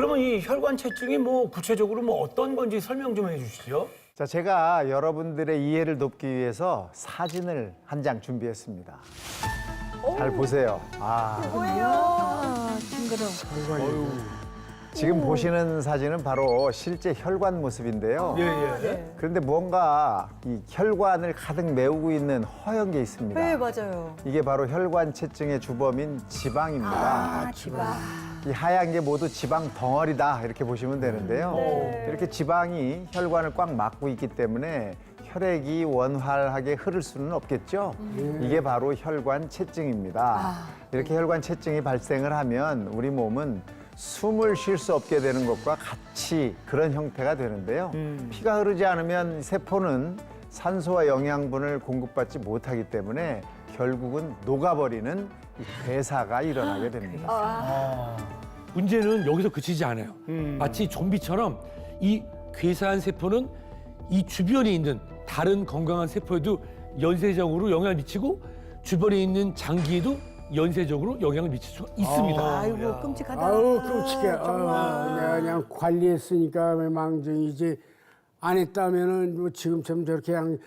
그러면 이 혈관체증이 뭐 구체적으로 뭐 어떤 건지 설명 좀 해주시죠. 자, 제가 여러분들의 이해를 돕기 위해서 사진을 한 장 준비했습니다. 잘 보세요. 아, 아, 징그러워. 지금 보시는 사진은 바로 실제 혈관 모습인데요. 예, 예. 그런데 뭔가 이 혈관을 가득 메우고 있는 허연 게 있습니다. 네, 맞아요. 이게 바로 혈관 체증의 주범인 지방입니다. 아, 지방. 이 하얀 게 모두 지방 덩어리다 이렇게 보시면 되는데요. 네. 이렇게 지방이 혈관을 꽉 막고 있기 때문에 혈액이 원활하게 흐를 수는 없겠죠. 이게 바로 혈관 체증입니다. 이렇게 혈관 체증이 발생을 하면 우리 몸은 숨을 쉴 수 없게 되는 것과 같이 그런 형태가 되는데요. 피가 흐르지 않으면 세포는 산소와 영양분을 공급받지 못하기 때문에 결국은 녹아버리는 이 괴사가 일어나게 됩니다. 문제는 여기서 그치지 않아요. 마치 좀비처럼 이 괴사한 세포는 이 주변에 있는 다른 건강한 세포에도 연쇄적으로 영향을 미치고 주변에 있는 장기에도 연쇄적으로 영향을 미칠 수가 있습니다. 아이고, 끔찍하다. 아우 끔찍해. 정말. 아, 내가 그냥 관리했으니까 왜 망정이지. 안 했다면은 뭐 지금처럼 저렇게 그냥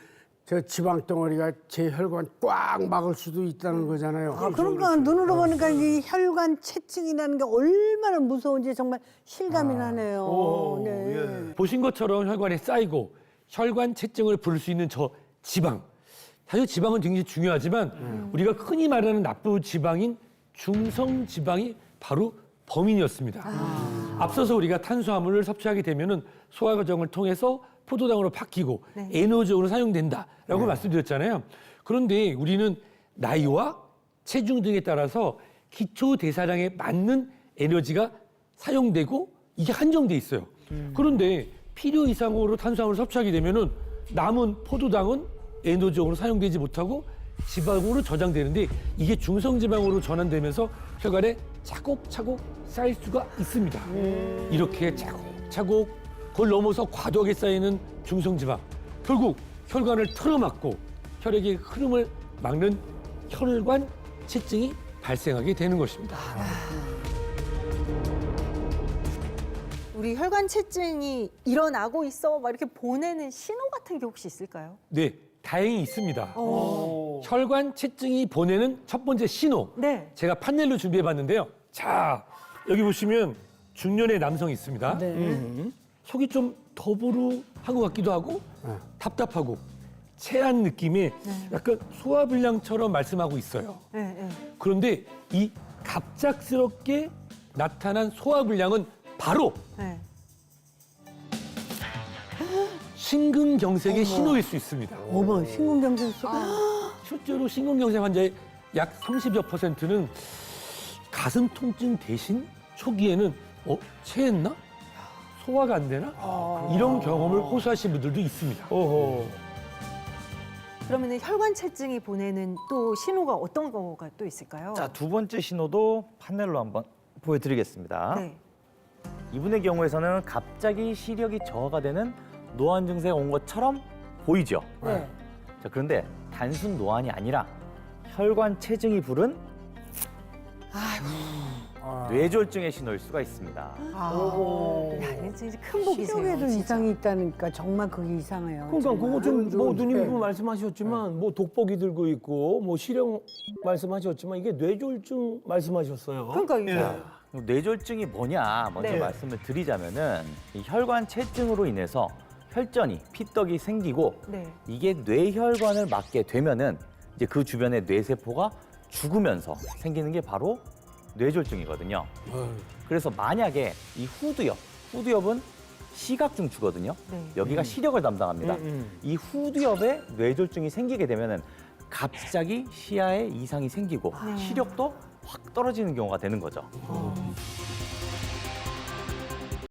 저 지방 덩어리가 제 혈관 꽉 막을 수도 있다는 거잖아요. 아, 그러니까 눈으로 보니까 이 혈관 체증이라는 게 얼마나 무서운지 정말 실감이 나네요. 네. 보신 것처럼 혈관에 쌓이고 혈관 체증을 부를 수 있는 저 지방. 사실 지방은 굉장히 중요하지만 우리가 흔히 말하는 나쁜 지방인 중성 지방이 바로 범인이었습니다. 앞서서 우리가 탄수화물을 섭취하게 되면은 소화 과정을 통해서 포도당으로 바뀌고 에너지적으로 사용된다라고 말씀드렸잖아요. 그런데 우리는 나이와 체중 등에 따라서 기초 대사량에 맞는 에너지가 사용되고 이게 한정돼 있어요. 그런데 필요 이상으로 탄수화물을 섭취하게 되면은 남은 포도당은 에너지적으로 사용되지 못하고 지방으로 저장되는데 이게 중성지방으로 전환되면서 혈관에 차곡차곡 쌓일 수가 있습니다. 이렇게 차곡차곡 그걸 넘어서 과도하게 쌓이는 중성지방 결국 혈관을 틀어막고 혈액의 흐름을 막는 혈관 체증이 발생하게 되는 것입니다. 우리 혈관 체증이 일어나고 있어 막 이렇게 보내는 신호 같은 게 혹시 있을까요? 네, 다행히 있습니다. 혈관 체증이 보내는 첫 번째 신호. 네. 제가 판넬로 준비해 봤는데요. 자, 여기 보시면 중년의 남성이 있습니다. 네. 음. 속이 좀 더부룩한 것 같기도 하고 답답하고 체한 느낌의 약간 소화불량처럼 말씀하고 있어요. 네, 네. 그런데 이 갑작스럽게 나타난 소화불량은 바로 네. 심근경색의 신호일 수 있습니다. 어머, 심근경색 속. 실제로 심근경색 환자의 약 30여 퍼센트는 가슴 통증 대신 초기에는 어 체했나? 소화가 안 되나? 이런 경험을 호소하신 분들도 있습니다. 그러면 혈관 체증이 보내는 또 신호가 어떤 거가 또 있을까요? 자, 두 번째 신호도 판넬로 한번 보여드리겠습니다. 네. 이분의 경우에서는 갑자기 시력이 저하가 되는 노안 증세가 온 것처럼 보이죠. 네. 자, 그런데 단순 노안이 아니라 혈관 체증이 부른 뇌졸중의 신호일 수가 있습니다. 아, 야, 이게 진짜 큰 복이세요. 시력에도 진짜. 이상이 있다니까 정말 그게 이상해요. 그러니까 정말. 그거 좀뭐 좀, 누님도 네. 말씀하셨지만 뭐 독복이 들고 있고 뭐 실형 말씀하셨지만 이게 뇌졸중 말씀하셨어요. 그러니까 이게 예. 뇌졸중이 뭐냐 먼저 네. 말씀을 드리자면은 이 혈관 체증으로 인해서 혈전이 피떡이 생기고 네. 이게 뇌혈관을 막게 되면은 이제 그 주변의 뇌세포가 죽으면서 생기는 게 바로 뇌졸중이거든요. 그래서 만약에 이 후두엽, 후두엽은 시각중 주거든요. 네. 여기가 시력을 담당합니다. 음. 이 후두엽에 뇌졸중이 생기게 되면은 갑자기 시야에 이상이 생기고 네. 시력도 확 떨어지는 경우가 되는 거죠.